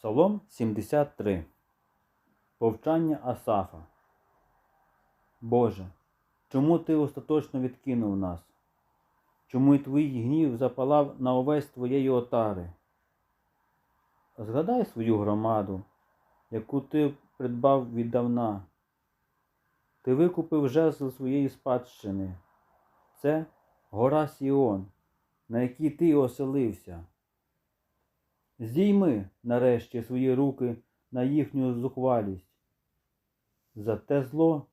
Псалом 73. Повчання Асафа. Боже, чому ти остаточно відкинув нас? Чому й твій гнів запалав на увесь твоєї отари? Згадай свою громаду, яку ти придбав віддавна. Ти викупив жезл своєї спадщини. Це гора Сіон, на якій ти оселився. Здійми нарешті свої руки на їхню зухвалість, за те зло,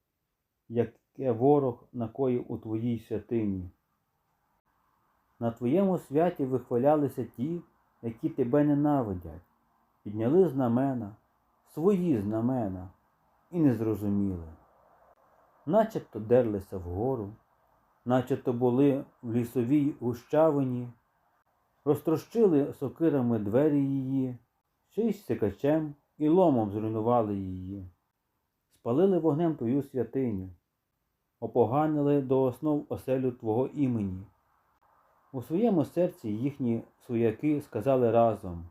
яке ворог накоїв у твоїй святині. На твоєму святі вихвалялися ті, які тебе ненавидять, підняли знамена, свої знамена, і не зрозуміли. Начебто дерлися вгору, начебто були в лісовій гущавині, розтрощили сокирами двері її, ще й сикачем і ломом зруйнували її, спалили вогнем твою святиню, опоганили до основ оселю Твого імені. У своєму серці їхні свояки сказали разом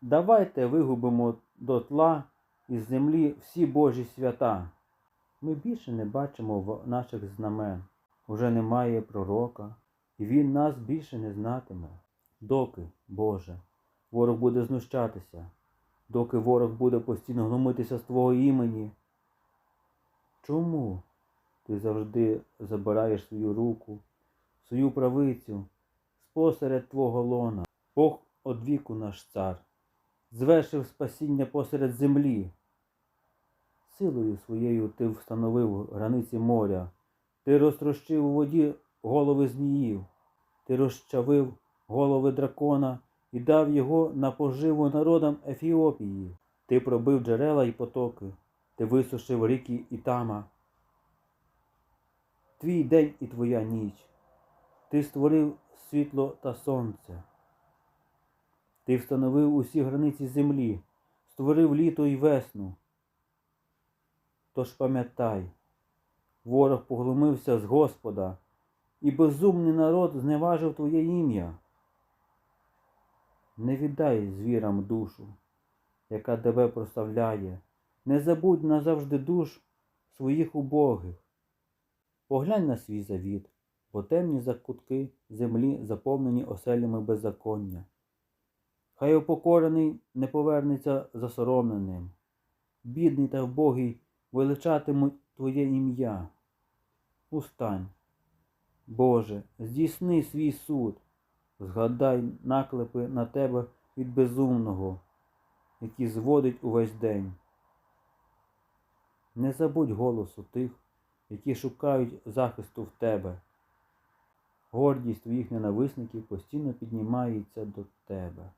Давайте вигубимо до тла із землі всі Божі свята. Ми більше не бачимо наших знамен. Уже немає пророка, і він нас більше не знатиме. Доки, Боже, ворог буде знущатися, доки ворог буде постійно глумитися з Твого імені. Чому ти завжди забираєш свою руку, свою правицю спосеред Твого лона? Бог одвіку наш цар, звершив спасіння посеред землі. Силою своєю ти встановив границі моря, ти розтрощив у воді голови зміїв, ти розчавив голови дракона і дав його на поживу народам Ефіопії. Ти пробив джерела і потоки, ти висушив ріки і тама. Твій день і твоя ніч. Ти створив світло та сонце. Ти встановив усі границі землі, створив літо і весну. Тож пам'ятай, ворог поглумився з Господа, і безумний народ зневажив Твоє ім'я. Не віддай звірам душу, яка тебе прославляє, не забудь назавжди душ своїх убогих. Поглянь на свій завіт, бо темні закутки землі заповнені оселями беззаконня. Хай упокорений не повернеться засоромленим, бідний та вбогий величатимуть Твоє ім'я. Устань, Боже, здійсни свій суд, згадай наклепи на тебе від безумного, який зводить увесь день. Не забудь голосу тих, які шукають захисту в тебе. Гордість твоїх ненависників постійно піднімається до тебе.